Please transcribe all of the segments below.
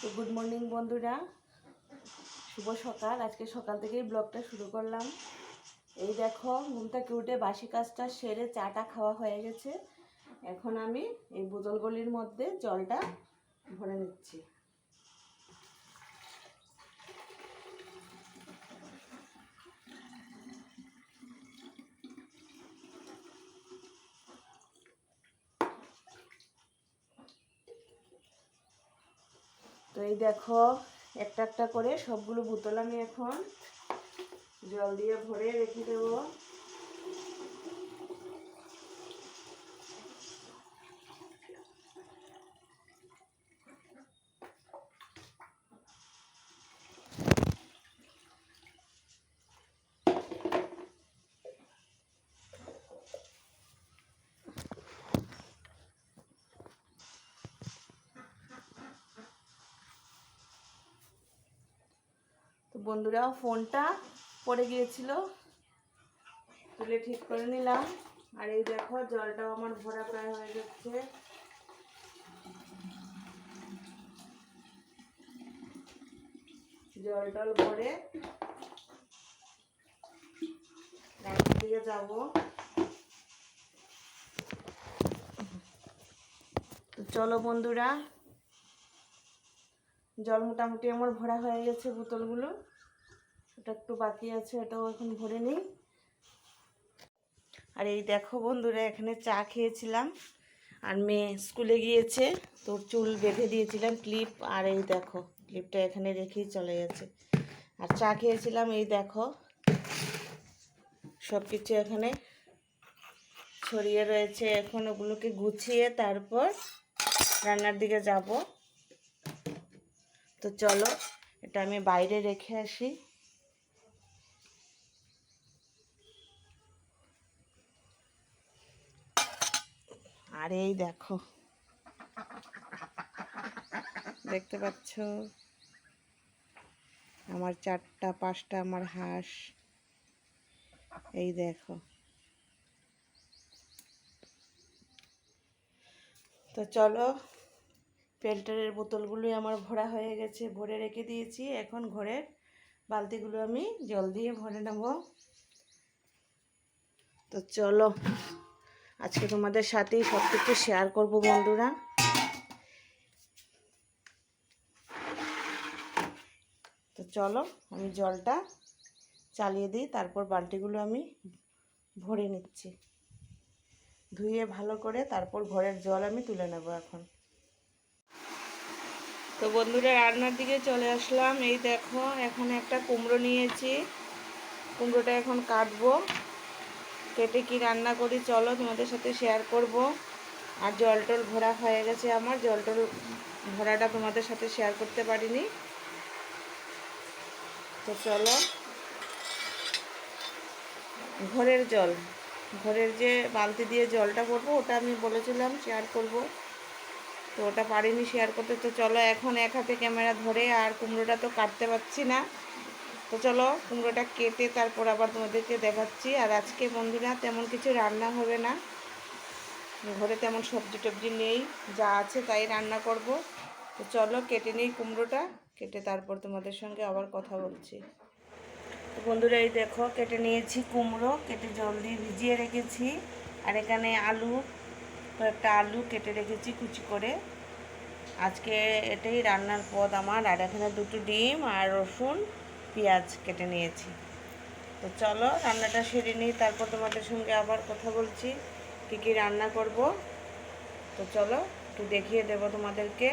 তো good morning বন্ধুরা। শুভ সকাল। আজকে সকাল থেকেই ব্লগটা শুরু করলাম। এই দেখো ঘুমটাকে উঠে বাসি কাজটা সেরে চাটা খাওয়া হয়ে গেছে। এখন আমি এই বোতলগুলির মধ্যে জলটা ভরে নিচ্ছি। তো এই দেখো, একটা একটা করে সবগুলো বোতল আমি এখন জল দিয়ে ভরে রেখে দেবো। বন্ধুরা ফোনটা পড়ে গিয়েছিল, তুলে ঠিক করে নিলাম। আর এই দেখো, জলটাও আমার ভরা প্রায় হয়ে যাচ্ছে জল টল ভরে দিকে যাব। চলো বন্ধুরা, জল মোটামুটি আমার ভরা হয়ে গেছে বোতলগুলো। ওটা একটু বাকি আছে এটাও এখন ভরে নিই। আর এই দেখো বন্ধুরা, এখানে চা খেয়েছিলাম। আর মেয়ে স্কুলে গিয়েছে তোর চুল বেঁধে দিয়েছিলাম ক্লিপ, আর এই দেখো, ক্লিপটা এখানে রেখেই চলে গেছে। আর চা খেয়েছিলাম, এই দেখো সব কিছু এখানে ছড়িয়ে রয়েছে। এখন ওগুলোকে গুছিয়ে তারপর রান্নার দিকে যাব। তো চলো, এটা আমি বাইরে রেখে আসি। আর এই দেখো। দেখতে পাচ্ছ? আমার চারটা, পাঁচটা আমার হাঁস। এই দেখো। তো চলো, ফিল্টারের বোতলগুলোই আমার ভরা হয়ে গেছে, ভরে রেখে দিয়েছি। এখন ঘরের বালতিগুলো আমি জল দিয়ে ভরে নেব। তো চলো। আজকে তোমাদের সাথেই সব কিছু শেয়ার করব বন্ধুরা। তো চলো, আমি জলটা চালিয়ে দিই, তারপর বালতিগুলো আমি ভরে নিচ্ছি। ধুয়ে ভালো করে তারপর ঘরের জল আমি তুলে নেব এখন। তো বন্ধুরা, রান্নার দিকে চলে আসলাম। এই দেখো, এখানে একটা কুমড়ো নিয়েছি। কুমড়োটা এখন কাটবো। কেটে কি রান্না করি, চলো তোমাদের সাথে শেয়ার করব। আর জল টল ভরা হয়ে গেছে আমার, জল টল ভরাটা তোমাদের সাথে শেয়ার করতে পারিনি। তো চলো, ঘরের জল, ঘরের যে বালতি দিয়ে জলটা করব ওটা আমি বলেছিলাম শেয়ার করব। তো ওটা পারিনি শেয়ার করতে, তো চলো এখন এক হাতে ক্যামেরা ধরে আর কুমড়োটা তো কাটতে পারছি না। তো চলো, কুমড়োটা কেটে তারপর আবার তোমাদেরকে দেখাচ্ছি। আর আজকে বন্ধুরা তেমন কিছু রান্না হবে না। ঘরে তেমন সবজি টবজি নেই, যা আছে তাই রান্না করব। তো চলো, কেটে নিই কুমড়োটা, কেটে তারপর তোমাদের সঙ্গে আবার কথা বলছি। তো বন্ধুরা, এই দেখো, কেটে নিয়েছি কুমড়ো, কেটে জল দিয়ে ভিজিয়ে রেখেছি। আর এখানে আলু, কয়েকটা আলু কেটে রেখেছি কুচি করে। আজকে এটাই রান্নার পদ আমার। আর এখানে দুটো ডিম আর রসুন। পেঁয়াজ কেটে নিয়েছি। তো চলো, রান্নাটা সেরে নিই, তারপর তোমাদের সঙ্গে আবার কথা বলছি, কী কী রান্না করব। তো চলো, একটু দেখিয়ে দেব তোমাদেরকে।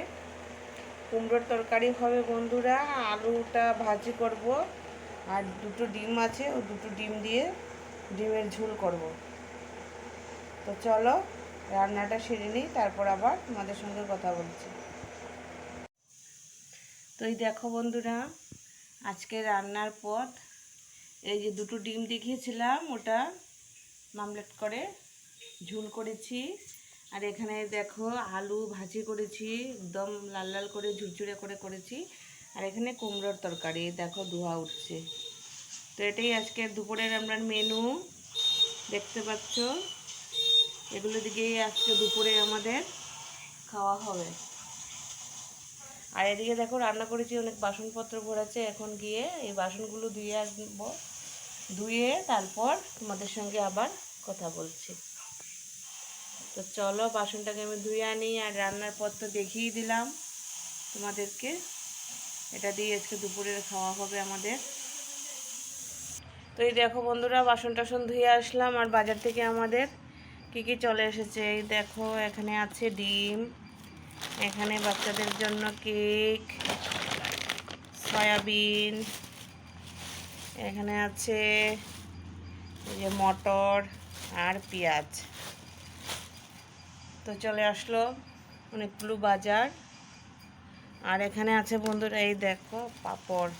কুমড়োর তরকারি হবে বন্ধুরা, আলুটা ভাজি করব, আর দুটো ডিম আছে, ও দুটো ডিম দিয়ে ডিমের ঝোল করব। তো চলো, রান্নাটা সেরে নিই, তারপর আবার তোমাদের সঙ্গে কথা বলছি। তো এই দেখো বন্ধুরা আজকে রান্নার পথ। এই যে দুটো ডিম দেখিয়েছিলাম, ওটা মামলেট করে ঝুল করেছি। আর এখানে দেখো আলু ভাজি করেছি, একদম লাল লাল করে ঝুরঝুরে করে করেছি। আর এখানে কুমড়োর তরকারি, দেখো ধোয়া উঠছে। তো এটাই আজকে দুপুরের আমরা মেনু, দেখতে পাচ্ছ? এগুলো দিকেই আজকে দুপুরে আমাদের খাওয়া হবে। আর এদিকে দেখো রান্না করেছি, অনেক বাসনপত্র ভরেছে। এখন গিয়ে এই বাসনগুলো ধুয়ে আসব। ধুয়ে তারপর তোমাদের সঙ্গে আবার কথা বলছি। তো চলো বাসনটাকে আমি ধুয়ে আনি আর রান্নার পর তো দেখিয়ে দিলাম তোমাদেরকে। এটা দিয়ে আজকে দুপুরের খাওয়া হবে আমাদের। তো এই দেখো বন্ধুরা বাসন টাসন ধুয়ে আসলাম আর বাজার থেকে আমাদের কি কি চলে এসেছে? এই দেখো, এখানে আছে ডিম এখানে বাচ্চাদের জন্য কেক, সয়াবিন, এখানে আছে যে মটর আর পেঁয়াজ। তো চলে আসলো অনেকগুলো বাজার। আর এখানে আছে বন্ধুরা, এই দেখো পাপড়।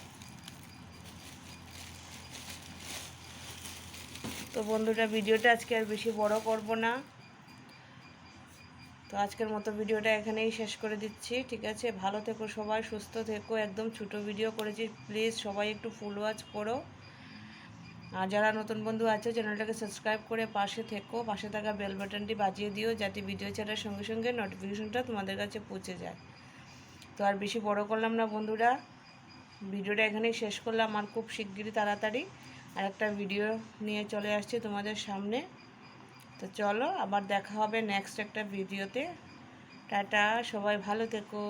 তো বন্ধুরা, ভিডিওটা আজকে আর বেশি বড় করব না। তো আজকের মতো ভিডিওটা এখানেই শেষ করে দিচ্ছি, ঠিক আছে? ভালো থেকো সবাই, সুস্থ থেকো, একদম ছোটো ভিডিও করেছি, প্লিজ সবাই একটু ফুল ওয়াচ করো। আর যারা নতুন বন্ধু আছে, চ্যানেলটাকে সাবস্ক্রাইব করে পাশে থেকো, পাশে থাকা বেল বাটনটি বাজিয়ে দিও, যাতে ভিডিও ছাড়ার সঙ্গে সঙ্গে নোটিফিকেশনটা তোমাদের কাছে পৌঁছে যায়। তো আর বেশি বড় করলাম না বন্ধুরা, ভিডিওটা এখানেই শেষ করলাম, আর খুব শিগগিরই তাড়াতাড়ি আর একটা ভিডিও নিয়ে চলে আসছি তোমাদের সামনে। তো চলো আবার দেখা হবে নেক্সট একটা ভিডিওতে টাটা সবাই ভালো থেকো।